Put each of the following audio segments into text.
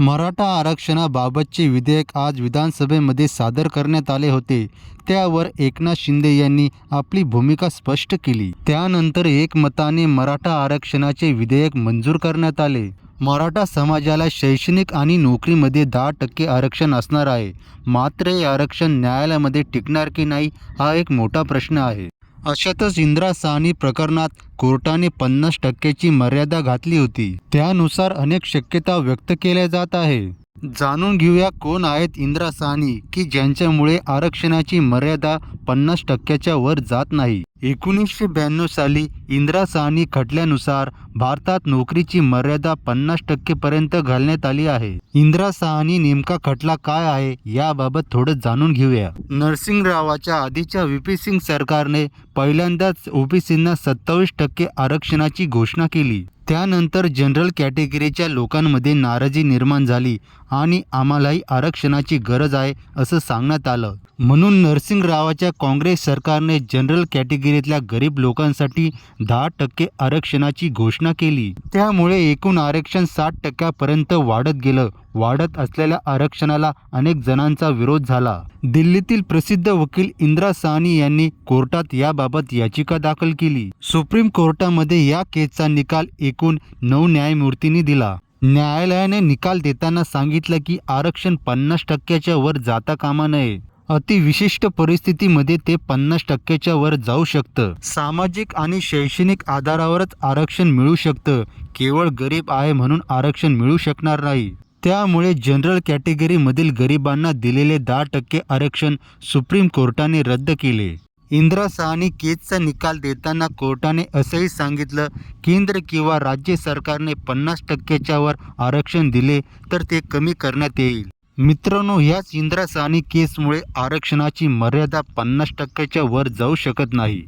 मराठा आरक्षणाबाबतचे विधेयक आज विधानसभेमध्ये सादर करण्यात आले होते. त्यावर एकनाथ शिंदे यांनी आपली भूमिका स्पष्ट केली. त्यानंतर एकमताने मराठा आरक्षणाचे विधेयक मंजूर करण्यात आले. मराठा समाजाला शैक्षणिक आणि नोकरीमध्ये दहा टक्के आरक्षण असणार आहे. मात्र हे आरक्षण न्यायालयामध्ये टिकणार की नाही हा एक मोठा प्रश्न आहे. अशातच इंदिरा साहनी प्रकरणात कोर्टाने पन्नास टक्क्याची मर्यादा घातली होती. त्यानुसार अनेक शक्यता व्यक्त केल्या जात आहे. जाणून घेऊया कोण आहेत इंदिरा साहनी की ज्यांच्यामुळे आरक्षणाची मर्यादा पन्नास टक्क्याच्या वर जात नाही. एकोणीसशे ब्याण्णव साली इंदिरा साहनी खटल्यानुसार भारतात नोकरीची मर्यादा पन्नास टक्केपर्यंत घालण्यात आली आहे. इंदिरा साहनी नेमका खटला काय आहे याबाबत थोडं जाणून घेऊया. नरसिंगरावाच्या आधीच्या व्ही सिंग सरकारने पहिल्यांदाच ओबीसींना सत्तावीस टक्के आरक्षणाची घोषणा केली. त्यानंतर जनरल कॅटेगरीच्या लोकांमध्ये नाराजी निर्माण झाली आणि आम्हालाही आरक्षणाची गरज आहे असं सांगण्यात आलं. म्हणून नरसिंगरावाच्या काँग्रेस सरकारने जनरल कॅटेगरीतल्या गरीब लोकांसाठी दहा टक्के आरक्षणाची घोषणा केली. त्यामुळे एकूण आरक्षण साठ टक्क्यापर्यंत वाढत गेलं. वाढत असलेल्या आरक्षणाला अनेक जणांचा विरोध झाला. दिल्लीतील प्रसिद्ध वकील इंद्रा साहनी यांनी कोर्टात याबाबत याचिका दाखल केली. सुप्रीम कोर्टामध्ये या केसचा निकाल एकूण नऊ न्यायमूर्तींनी दिला. न्यायालयाने निकाल देताना सांगितलं की आरक्षण पन्नास टक्क्याच्या वर जाता कामा नये. अतिविशिष्ट परिस्थितीमध्ये ते पन्नास टक्क्याच्या वर जाऊ शकतं. सामाजिक आणि शैक्षणिक आधारावरच आरक्षण मिळू शकतं. केवळ गरीब आहे म्हणून आरक्षण मिळू शकणार नाही. त्यामुळे जनरल कॅटेगरीमधील गरिबांना दिलेले दहा टक्के आरक्षण सुप्रीम कोर्टाने रद्द केले. इंदिरा साहनी केसचा निकाल देताना कोर्टाने असंही सांगितलं केंद्र किंवा राज्य सरकारने पन्नास टक्क्याच्या वर आरक्षण दिले तर ते कमी करण्यात येईल. मित्रांनो ह्याच इंदिरा साहनी केसमुळे आरक्षणाची मर्यादा पन्नास टक्क्याच्या वर जाऊ शकत नाही.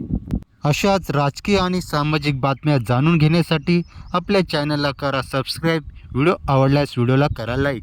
अशाच राजकीय आणि सामाजिक बातम्या जाणून घेण्यासाठी आपल्या चॅनलला करा सबस्क्राईब. व्हिडिओ आवडल्यास व्हिडिओला करा लाईक.